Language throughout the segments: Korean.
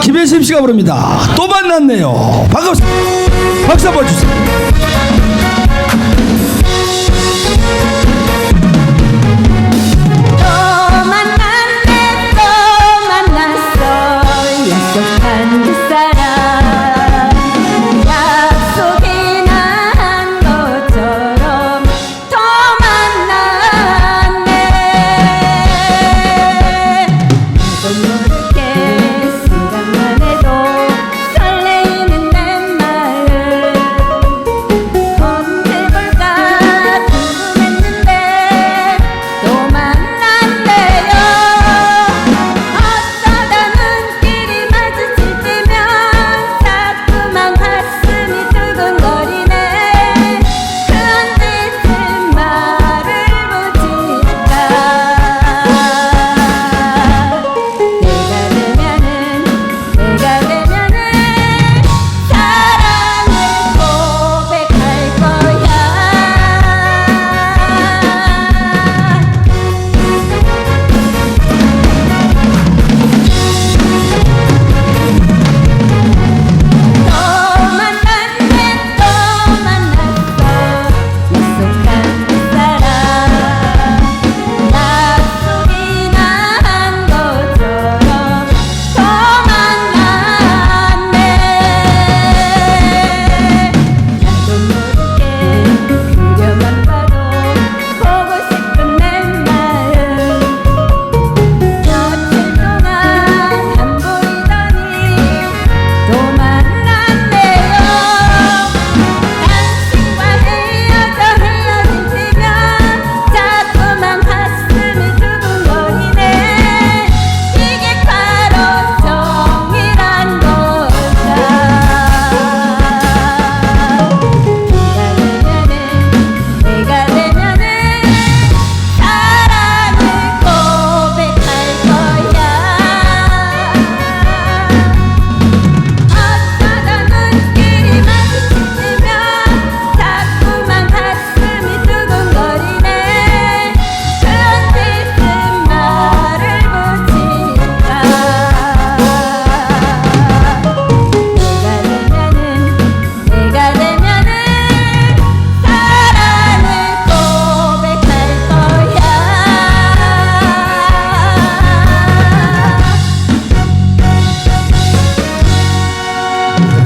김혜심 씨가 부릅니다. 또 만났네요. 반갑습니다. 박수 한번 주세요.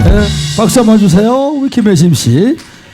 네, 박수 한번 주세요. 우리 김혜심 씨.